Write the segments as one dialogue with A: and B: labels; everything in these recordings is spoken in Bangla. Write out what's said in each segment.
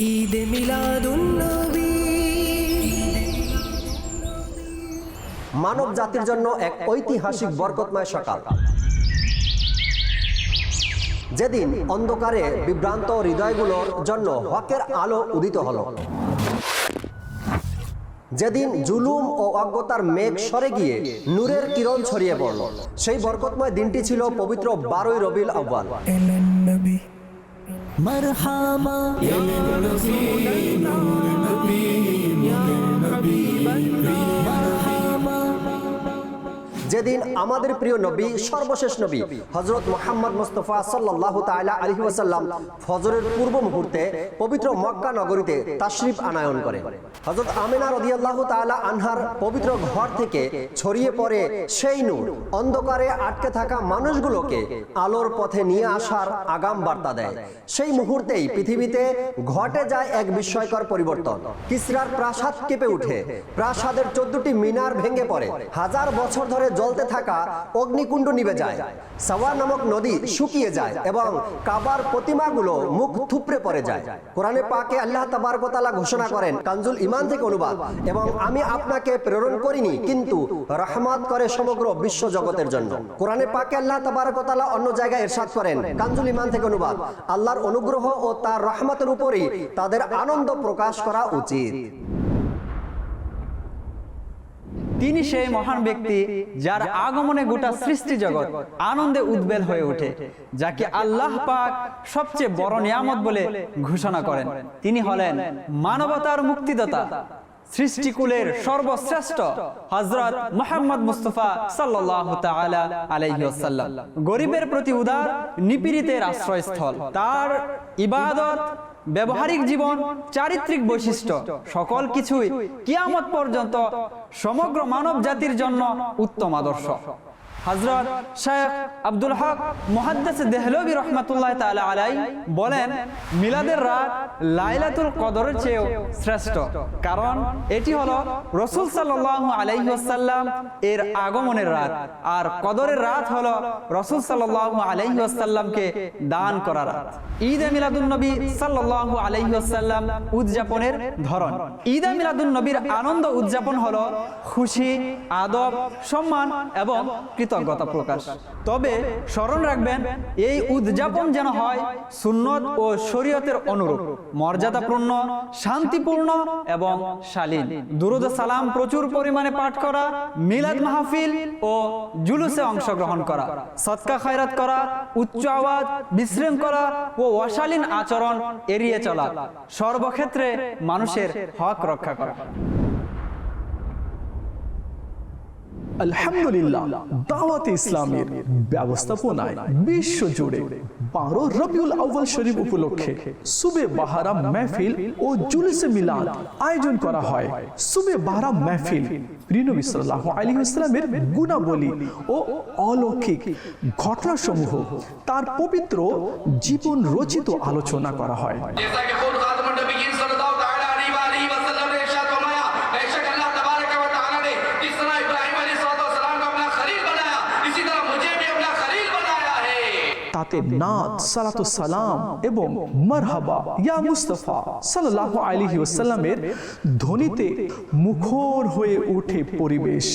A: ঈদ মিলাদুন্নবী।
B: মানব জাতির জন্য এক ঐতিহাসিক বরকতময় সকাল। যেদিন অন্ধকারে বিভ্রান্ত হৃদয়গুলোর জন্য হকের আলো উদিত হলো। যেদিন জুলুম ও অজ্ঞতার মেঘ সরে গিয়ে নূরের কিরণ ছড়িয়ে পড়ল। সেই বরকতময় দিনটি ছিল পবিত্র বারোই রবিল আব্বাল যেদিন আমাদের প্রিয় নবী, সর্বশেষ নবী হজরত মোহাম্মদ মুস্তফা সাল্লাহ তাইলা আলাইহি ওয়াসাল্লাম ফজরের পূর্ব মুহূর্তে পবিত্র মক্কা নগরীতে তাশরিফ আনায়ন করে হজরত আমিনা রাদিয়াল্লাহু তাআলা আনহার পবিত্র ঘর থেকে ছড়িয়ে পড়ে সেই নূর, অন্ধকারে আটকে থাকা মানুষগুলোকে আলোর পথে নিয়ে আসার আগাম বার্তা দেয়। সেই মুহূর্তেই পৃথিবীতে ঘটে যায় এক বিস্ময়কর পরিবর্তন। কিসরার প্রাসাদ কেঁপে উঠে প্রাসাদের চোদ্দটি মিনার ভেঙে পড়ে। হাজার বছর ধরে জ্বলতে থাকা অগ্নিকুণ্ড নিবে যায়। সাওয়া নামক নদী শুকিয়ে যায় এবং কাবার প্রতিমাগুলো মুখ থুপড়ে পড়ে যায়। কোরআনে পাকে আল্লাহ তাবার তাবারকতালা ঘোষণা করেন, কানজুল ইমান থেকে অনুবাদ। এবং আমি আপনাকে প্রেরণ করিনি, কিন্তু রহমত করে সমগ্র বিশ্ব জগতের জন্য। কোরআনে পাকে আল্লাহ তাবারকতালা অন্য জায়গায় এরশাদ করেন, কাঞ্জুল ইমান থেকে অনুবাদ। আল্লাহর অনুগ্রহ ও তার রহমতের উপরই তাদের আনন্দ প্রকাশ করা উচিত।
C: তিনি সেই মহান ব্যক্তি যার আগমনে গোটা সৃষ্টি জগৎ আনন্দে উদ্বেল হয়ে ওঠে, যাকে আল্লাহ পাক সবচেয়ে বড় নিয়ামত বলে ঘোষণা করেন। তিনি হলেন মানবতার মুক্তিদাতা, সৃষ্টিকুলের সর্বশ্রেষ্ঠ হজরত মোহাম্মদ মুস্তফা তাআলা গরিবের প্রতি উদার, নিপীড়িতের আশ্রয়স্থল। তার ইবাদত ব্যবহারিক জীবন চারিত্রিক বৈশিষ্ট্য সকল কিছুই কিয়ামত পর্যন্ত সমগ্র মানব জাতির জন্য উত্তম আদর্শ। হজরত শেখ আব্দুল হক রহমাতুল্লাহ তাআলা আলাই বলেন, মিলাদের রাত লাইলাতুল কদরের চেয়েও শ্রেষ্ঠ। কারণ এটি হলো রসুল আলাইহি এর আগমনের রাত। আর কদরের রাত হলো রসুল আলাইহি দান করা রাত। ঈদ এ মিলাদুন নবী সাল্লাল্লাহু আলাইহি উদযাপনের ধরন। ঈদ এ মিলাদুন নবীর আনন্দ উদযাপন হলো খুশি, আদব, সম্মান এবং কৃতজ্ঞতা প্রকাশ। তবে স্মরণ রাখবেন, এই উদযাপন যেন হয় সুন্নত ও শরীয়তের অনুরূপ। মর্যাদাপূর্ণ, শান্তিপূর্ণ এবং শালীন। দুরুদ সালাম প্রচুর পরিমাণে পাঠ করা, মিলাদ মাহফিল ও জুলুসে অংশগ্রহণ করা সৎকা খয়রাত করা, উচ্চ আওয়াজ, বিশ্রাম করা ও অশালীন আচরণ এড়িয়ে চলা। সর্বক্ষেত্রে মানুষের হক রক্ষা করা।
D: আলহামদুলিল্লাহ, দাওয়াত ইসলামের ব্যবস্থাপনায় বিশ্ব জুড়ে বারো রবিউল আউ্বাল শরীফ উপলক্ষে সুবে বাহারা মেহফিল ও জুলুসে মিলাদ আয়োজন করা হয়। সুবে বাহারা মেহফিল প্রিয়নবী সাল্লাল্লাহু আলাইহি ওয়াসাল্লামের গুণাবলী ও অলৌকিক ঘটনাসমূহ, তার পবিত্র জীবন রচিত আলোচনা করা হয়। তাতে নাত, সালাতু সালাম এবং মারহাবা। ইয়া মুস্তাফা সাল্লাহ আলাইহি ওয়াসাল্লামের ধ্বনিতে মুখর হয়ে ওঠে পরিবেশ।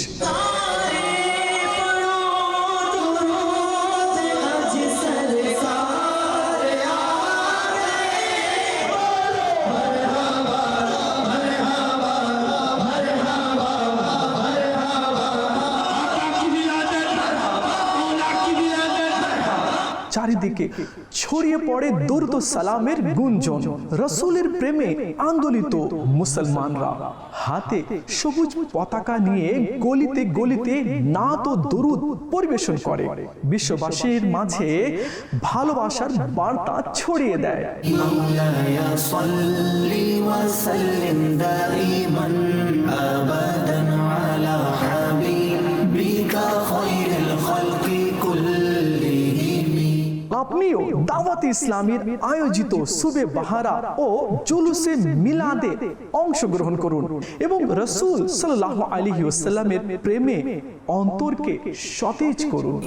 D: চারিদিকে ছড়িয়ে পড়ে দরুদ সালামের গুঞ্জন। রসুলের প্রেমে আন্দোলিত মুসলমানরা। হাতে সবুজ পতাকা নিয়ে গলিতে গলিতে নাত ও দরুদ পরিবেশন করে। বিশ্ববাসীর মাঝে ভালোবাসার বার্তা ছড়িয়ে দেয়। আপনিও দাওয়াত ইসলামের আয়োজিত সুবে বাহারা ও জুলুসে মিলাদে অংশগ্রহণ করুন এবং রসুল সাল্লাহ আলী ওসাল্লামের প্রেমে অন্তরকে সতেজ করুন।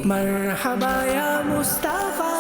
A: মুস্তাফা।